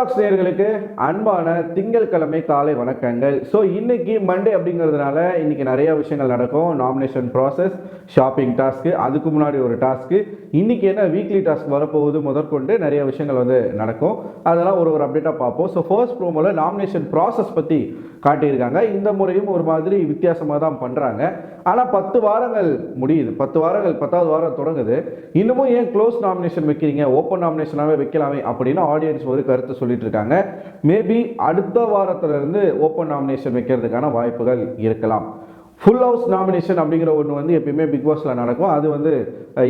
Tax நேர்களுக்கு அன்பான திங்கட்கிழமை காலை வணக்கங்கள். ஸோ இன்னைக்கு மண்டே அப்படிங்கிறதுனால இன்னைக்கு நிறைய விஷயங்கள் நடக்கும். நாமினேஷன் ப்ராசஸ் ஷாப்பிங் டாஸ்க்கு அதுக்கு முன்னாடி ஒரு டாஸ்க்கு இன்னைக்கு என்ன வீக்லி டாஸ்க் வரப்போகுது முதற்கொண்டு நிறைய விஷயங்கள் வந்து நடக்கும். அதெல்லாம் ஒரு ஒரு அப்டேட்டாக பார்ப்போம். ஸோ ஃபர்ஸ்ட் ப்ரோமோவில் நாமினேஷன் ப்ராசஸ் பற்றி காட்டியிருக்காங்க. இந்த முறையும் ஒரு மாதிரி வித்தியாசமாக தான் பண்ணுறாங்க ஆனால் பத்து வாரங்கள் முடியுது. பத்து வாரங்கள் பத்தாவது வாரம் தொடங்குது. இன்னமும் ஏன் க்ளோஸ் நாமினேஷன் வைக்கிறீங்க? ஓப்பன் நாமினேஷனாகவே வைக்கலாமே அப்படின்னு ஆடியன்ஸ் ஒரு கருத்து சொல்லிட்டு இருக்காங்க. மேபி அடுத்த வாரத்திலிருந்து ஓப்பன் நாமினேஷன் வைக்கிறதுக்கான வாய்ப்புகள் இருக்கலாம். ஃபுல் ஹவுஸ் நாமினேஷன் அப்படிங்கிற ஒன்று வந்து எப்பயுமே பிக் பாஸில் நடக்கும். அது வந்து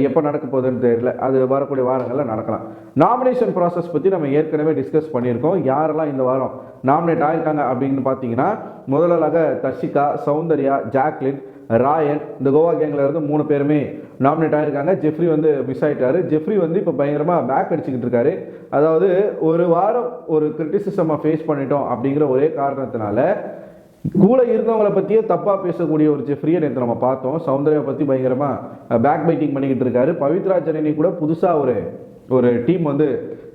எப்போ நடக்க போகுதுன்னு தெரியல. அது வரக்கூடிய வாரங்களில் நடக்கலாம். நாமினேஷன் ப்ராசஸ் பற்றி நம்ம ஏற்கனவே டிஸ்கஸ் பண்ணியிருக்கோம். யாரெல்லாம் இந்த வாரம் நாமினேட் ஆயிருக்காங்க அப்படின்னு பார்த்தீங்கன்னா முதலாக தர்ஷிகா சௌந்தர்யா ஜாக்லின் ராயன் இந்த கோவா கேங்கில் இருந்து மூணு பேருமே நாமினேட் ஆயிருக்காங்க. ஜெஃப்ரி வந்து மிஸ் ஆயிட்டாரு. ஜெஃப்ரி வந்து இப்போ பயங்கரமாக பேக் அடிச்சுக்கிட்டு இருக்காரு. அதாவது ஒரு வாரம் ஒரு கிரிட்டிசிசமாக ஃபேஸ் பண்ணிட்டோம் அப்படிங்கிற ஒரே காரணத்தினால கூட இருந்தவங்களை பற்றியே தப்பாக பேசக்கூடிய ஒரு ஜெஃப்ரியை நேற்று நம்ம பார்த்தோம். சௌந்தர்யா பற்றி பயங்கரமாக பேக் பைட்டிங் பண்ணிக்கிட்டு இருக்காரு. பவித்ரா ஜனனி கூட புதுசாக ஒரு ஒரு டீம் வந்து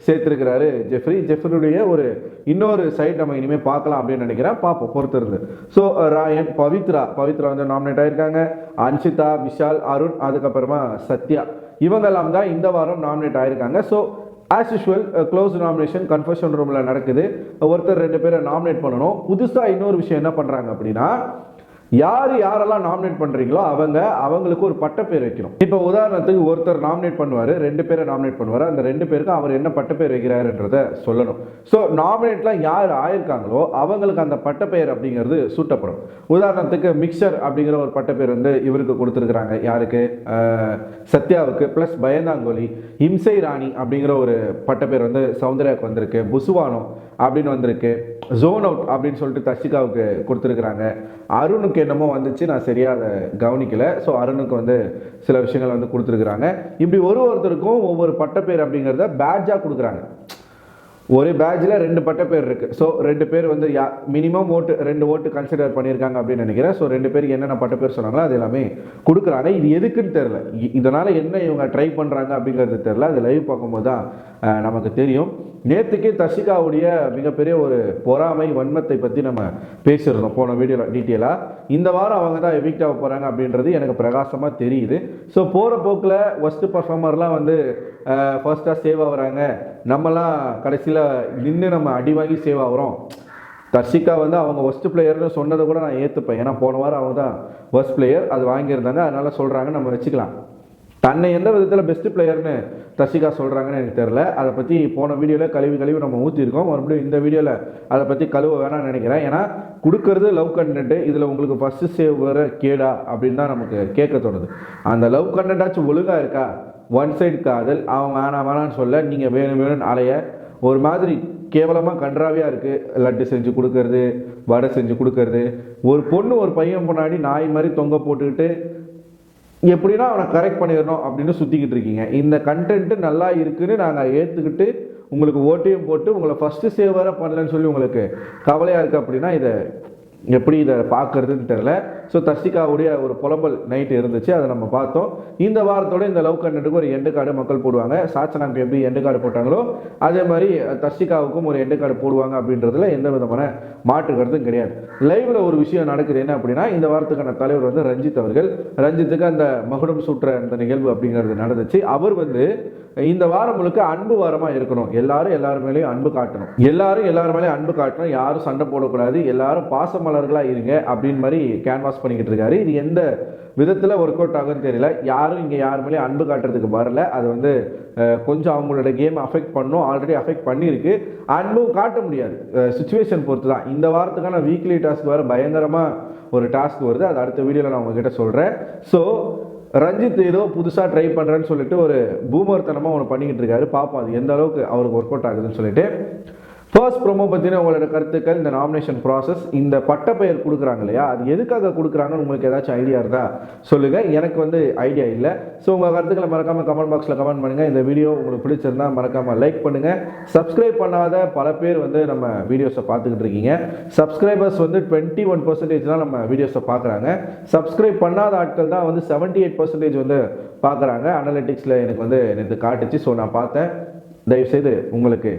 சேர்த்துருக்கிறாரு. ஜெஃப்ரி ஜெஃப்ரியுடைய ஒரு இன்னொரு சைட் நம்ம இனிமேல் பார்க்கலாம் அப்படின்னு நினைக்கிறேன். பார்ப்போம் பொறுத்து இருந்து ஸோ ராயன் பவித்ரா. பவித்ரா வந்து நாமினேட் ஆகியிருக்காங்க அன்ஷிதா விஷால் அருண் அதுக்கப்புறமா சத்யா. இவங்கெல்லாம் தான் இந்த வாரம் நாமினேட் ஆகியிருக்காங்க so as usual close nomination confession ரூமில் நடக்குது. ஒருத்தர் ரெண்டு பேரை நாமினேட் பண்ணணும். புதுசாக இன்னொரு விஷயம் என்ன பண்ணுறாங்க அப்படின்னா யார் யாரெல்லாம் நாமினேட் பண்ணுறீங்களோ அவங்க அவங்களுக்கு ஒரு பட்டப்பேர் வைக்கணும். இப்போ உதாரணத்துக்கு ஒருத்தர் நாமினேட் பண்ணுவார் ரெண்டு பேரை நாமினேட் பண்ணுவார் அந்த ரெண்டு பேருக்கு அவர் என்ன பட்டப்பேர் வைக்கிறாருன்றத சொல்லணும். ஸோ நாமினேட்லாம் யார் ஆயிருக்காங்களோ அவங்களுக்கு அந்த பட்டப்பெயர் அப்படிங்கிறது சூட்டப்படும். உதாரணத்துக்கு மிக்சர் அப்படிங்கிற ஒரு பட்டப்பேர் வந்து இவருக்கு கொடுத்துருக்குறாங்க. யாருக்கு? சத்யாவுக்கு ப்ளஸ் பயந்தாங்கோலி இம்சை ராணி அப்படிங்கிற ஒரு பட்டப்பேர் வந்து சௌந்தர்யாவுக்கு வந்திருக்கு புசுவானோ அப்படின்னு வந்திருக்கு. ஜோன் அவுட் அப்படின்னு சொல்லிட்டு தஷிகாவுக்கு கொடுத்துருக்குறாங்க. அருணுக்கு என்னமோ வந்துச்சு நான் சரியாக அதை கவனிக்கலை. ஸோ அருணுக்கு வந்து சில விஷயங்கள் வந்து கொடுத்துருக்குறாங்க. இப்படி ஒரு ஒருத்தருக்கும் ஒவ்வொரு பட்டப்பேர் அப்படிங்கிறத பேட்ஜாக கொடுக்குறாங்க. ஒரு பேட்சில் ரெண்டு பட்ட பேர் இருக்குது ஸோ ரெண்டு பேர் வந்து யா மினிமம் ஓட்டு ரெண்டு ஓட்டு கன்சிடர் பண்ணியிருக்காங்க அப்படின்னு நினைக்கிறேன். ஸோ ரெண்டு பேருக்கு என்னென்ன பட்ட பேர் சொன்னாங்களோ அது எல்லாமே கொடுக்குறாங்க. இது எதுக்குன்னு தெரில இதனால் என்ன இவங்க ட்ரை பண்ணுறாங்க அப்படிங்கிறது தெரில அது லைவ் பார்க்கும்போது தான் நமக்கு தெரியும். நேற்றுக்கே தஷிகாவுடைய மிகப்பெரிய ஒரு பொறாமை வன்மத்தை பற்றி நம்ம பேசியிருந்தோம் போன வீடியோவில் டீட்டெயிலாக இந்த வாரம் அவங்க தான் எவிக்ட் ஆக போகிறாங்க அப்படின்றது எனக்கு பிரகாசமாக தெரியுது. ஸோ போகிற போக்கில் ஒஸ்ட்டு பர்ஃபார்மர்லாம் வந்து ஃபர்ஸ்ட்டாக சேவ் ஆகுறாங்க. நம்மலாம் கடைசியில் நின்று நம்ம அடி வாங்கி சேவ் ஆகுறோம். தர்ஷிகா வந்து அவங்க ஒஸ்ட் பிளேயர்னு சொன்னதை கூட நான் ஏற்றுப்பேன் ஏன்னா போன வாரம் அவங்க தான் ஒஸ்ட் பிளேயர் அது வாங்கியிருந்தாங்க. அதனால் சொல்கிறாங்க நம்ம வச்சுக்கலாம். தன்னை எந்த விதத்தில் பெஸ்ட் பிளேயர்னு தர்ஷிகா சொல்கிறாங்கன்னு எனக்கு தெரில அதை பற்றி போன வீடியோவில் கழுவி கழுவி நம்ம ஊற்றிருக்கோம் மறுபடியும் இந்த வீடியோவில் அதை பற்றி கழுவ வேணாம்னு நினைக்கிறேன். ஏன்னா கொடுக்கறது லவ் கண்டென்ட்டு இதில் உங்களுக்கு ஃபஸ்ட்டு சேவ் வர கேடா அப்படின்னு தான் நமக்கு கேட்க தோணுது. அந்த லவ் கண்டென்ட்டாச்சும் ஒழுங்காக இருக்கா? ஒன் சைடு காதல். அவன் வேணாம் வேணாம்னு சொல்ல நீங்கள் வேணும் வேணும்னு அலைய ஒரு மாதிரி கேவலமாக கன்றாவியாக இருக்குது லட்டு செஞ்சு கொடுக்கறது வடை செஞ்சு கொடுக்கறது. ஒரு பொண்ணு ஒரு பையன் முன்னாடி நாய் மாதிரி தொங்க போட்டுக்கிட்டு எப்படின்னா அவனை கரெக்ட் பண்ணிடணும் அப்படின்னு சுற்றிக்கிட்டு இருக்கீங்க. இந்த கண்டென்ட்டு நல்லா இருக்குன்னு நாங்கள் ஏற்றுக்கிட்டு உங்களுக்கு ஓட்டையும் போட்டு உங்களை ஃபஸ்ட்டு சேவராக பண்ணலன்னு சொல்லி உங்களுக்கு கவலையாக இருக்குது அப்படின்னா இதை எப்படி இதை பார்க்கறதுன்னு தெரில ஸோ தர்ஷிகாவுடைய ஒரு புலம்பல் நைட்டு இருந்துச்சு. அதை நம்ம பார்த்தோம். இந்த வாரத்தோட இந்த லவ் கண்டென்ட்டுக்கு ஒரு எண்டு கார்டு மக்கள் போடுவாங்க. சாச்சனாக்கு எப்படி எண்டு கார்டு போட்டாங்களோ அதே மாதிரி தர்ஷிகாவுக்கும் ஒரு எண்டு கார்டு போடுவாங்க அப்படின்றதுல எந்த விதமான மாற்று கருத்தும் கிடையாது. லைவ்ல ஒரு விஷயம் நடக்குது என்ன அப்படின்னா இந்த வாரத்துக்கான தலைவர் வந்து ரஞ்சித் அவர்கள். ரஞ்சித்துக்கு அந்த மகுடம் சூற்ற அந்த நிகழ்வு அப்படிங்கிறது நடந்துச்சு. அவர் வந்து இந்த வாரம் முழுக்க அன்பு வாரமாக இருக்கணும். எல்லாரும் எல்லார் மேலேயும் அன்பு காட்டணும். எல்லாரும் எல்லார் மேலேயும் அன்பு காட்டணும் யாரும் சண்டை போடக்கூடாது. எல்லாரும் பாசமலர்களாக இருங்க அப்படின்னு மாதிரி கேன்வாஸ் பண்ணிக்கிட்டு இருக்காரு. இது எந்த விதத்தில் ஒர்க் அவுட் ஆகும்னு தெரியல. யாரும் இங்கே யார் மேலேயும் அன்பு காட்டுறதுக்கு வரல. அது வந்து கொஞ்சம் அவங்களோட கேம் அஃபெக்ட் பண்ணும். ஆல்ரெடி அஃபெக்ட் பண்ணியிருக்கு. அன்பும் காட்ட முடியாது. சுச்சுவேஷன் பொறுத்து தான் இந்த வாரத்துக்கான வீக்லி டாஸ்க் வேறு பயங்கரமாக ஒரு டாஸ்க் வருது. அது அடுத்த வீடியோவில் நான் உங்ககிட்ட சொல்கிறேன் ஸோ ரஞ்சித் ஏதோ புதுசாக ட்ரை பண்ணுறேன்னு சொல்லிட்டு ஒரு பூமர்த்தனமாக ஒன்று பண்ணிக்கிட்டு இருக்காரு. பார்ப்போம் அது எந்த அளவுக்கு அவருக்கு ஒர்க் அவுட் ஆகுதுன்னு சொல்லிட்டு. ஃபர்ஸ்ட் ப்ரோமோ பற்றின உங்களோட கருத்துக்கள் இந்த நாமினேஷன் ப்ராசஸ் இந்த பட்டப்பெயர் கொடுக்குறாங்க இல்லையா? அது எதுக்காக கொடுக்குறாங்கன்னு உங்களுக்கு ஏதாச்சும் ஐடியா இருந்தா சொல்லுங்கள் எனக்கு வந்து ஐடியா இல்லை. ஸோ உங்கள் கருத்துக்களை மறக்காமல் கமெண்ட் பாக்ஸில் கமெண்ட் பண்ணுங்கள் இந்த வீடியோ உங்களுக்கு பிடிச்சிருந்தா மறக்காமல் லைக் பண்ணுங்கள் சப்ஸ்கிரைப் பண்ணாத பல பேர் வந்து நம்ம வீடியோஸை பார்த்துக்கிட்டு இருக்கீங்க. சப்ஸ்கிரைபர்ஸ் வந்து டுவெண்ட்டி ஒன் பர்சன்டேஜ் தான் நம்ம வீடியோஸை பார்க்குறாங்க. சப்ஸ்கிரைப் பண்ணாத ஆட்கள் தான் வந்து செவன்ட்டி எயிட் பர்சன்டேஜ் வந்து பார்க்குறாங்க. அனலிட்டிக்ஸில் எனக்கு வந்து எனக்கு காட்டுச்சு. ஸோ நான் பார்த்தேன். தயவுசெய்து உங்களுக்கு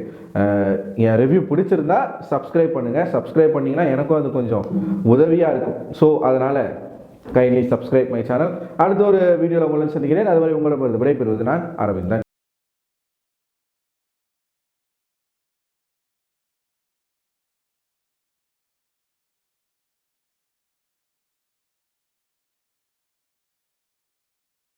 என் ரிவ்யூ பிடிச்சிருந்தா சப்ஸ்கிரைப் பண்ணுங்கள் சப்ஸ்கிரைப் பண்ணிங்கன்னா எனக்கும் அது கொஞ்சம் உதவியாக இருக்கும். ஸோ அதனால் கைண்ட்லி சப்ஸ்கிரைப் மை சேனல் அடுத்த ஒரு வீடியோவில் உங்களை சந்திக்கிறேன். அதுவரை உங்களை விடைபெறுவது நான் அரவிந்தன்.